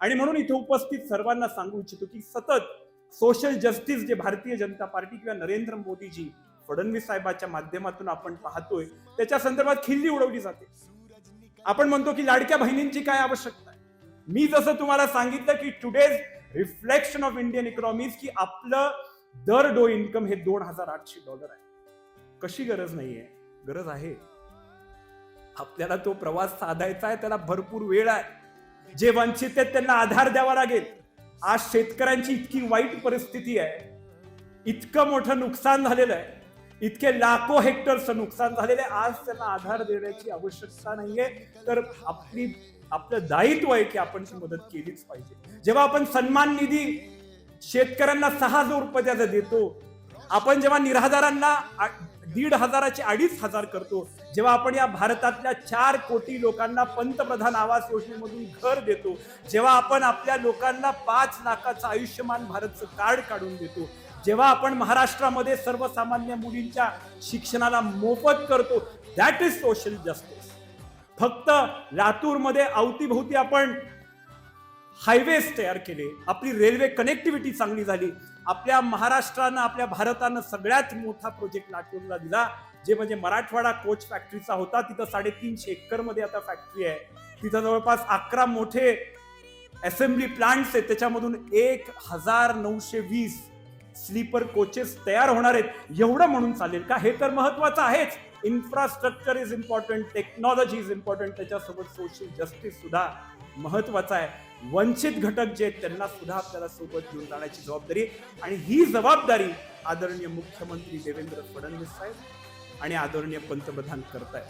आणि म्हणून इथे उपस्थित सर्वांना सांगू इच्छितो की सतत social justice J Bharatiya Janata party किंवा नरेंद्र मोदीजी फडणवीस साहेबाच्या माध्यमातून आपण पाहतोय त्याच्या संदर्भात खिल्ली उडवली जाते. आपण म्हणतो की लाडक्या बहिणींची काय आवश्यकता आहे? मी जसं तुम्हाला सांगितलं की today's reflection of Indian economies की आपलं दर डो इन्कम हे दोन हजार आठशे डॉलर आहे. कशी गरज नाहीये? गरज आहे. आपल्याला तो प्रवास साधायचा आहे त्याला भरपूर वेळ आहे. जे वंचित आहेत त्यांना आधार द्यावा लागेल. आज शेतकऱ्यांची इतकी वाईट परिस्थिती आहे. इतकं मोठं नुकसान झालेलं आहे. इतके लाखो हेक्टरचं नुकसान झालेलं आहे. आज त्यांना आधार देण्याची आवश्यकता नाहीये. तर आपली आपलं दायित्व आहे की आपण ती मदत केलीच पाहिजे. जेव्हा आपण सन्मान निधी शेतकऱ्यांना सहा हजार रुपयाचा देतो आपण जेव्हा निराधारांना दीड हजाराचे अडीच हजार करतो जेव्हा आपण या भारतातल्या चार कोटी लोकांना पंतप्रधान आवास योजनेमधून घर देतो जेव्हा आपण आपल्या लोकांना पाच लाखाचं आयुष्यमान भारतचं कार्ड काढून देतो जेव्हा आपण महाराष्ट्रामध्ये सर्वसामान्य मुलींच्या शिक्षणाला मोफत करतो दॅट इज सोशल जस्टिस फक्त लातूरमध्ये अवतीभोवती आपण हायवेज तयार केले. आपली रेल्वे कनेक्टिव्हिटी चांगली झाली. आपल्या महाराष्ट्रानं आपल्या भारतानं सगळ्यात मोठा प्रोजेक्ट लातूरला दिला. जे म्हणजे मराठवाडा कोच फॅक्टरीचा होता. तिथं साडेतीनशे एकरमध्ये आता फॅक्टरी आहे. तिथं जवळपास अकरा मोठे असेंब्ली प्लांट्स आहेत. त्याच्यामधून एक हजार नऊशे वीस स्लीपर कोचेस तयार होणार आहेत. एवढं म्हणून चालेल का? हे तर महत्वाचं आहेच. Infrastructure is important technology is important त्याच्यासोबत सोशल जस्टिस सुद्धा महत्त्वाचा आहे. वंचित घटक जे आहेत त्यांना सुद्धा आपल्याला सोबत घेऊन जाण्याची जबाबदारी आणि ही जबाबदारी आदरणीय मुख्यमंत्री देवेंद्र फडणवीस साहेब आणि आदरणीय पंतप्रधान करतायत.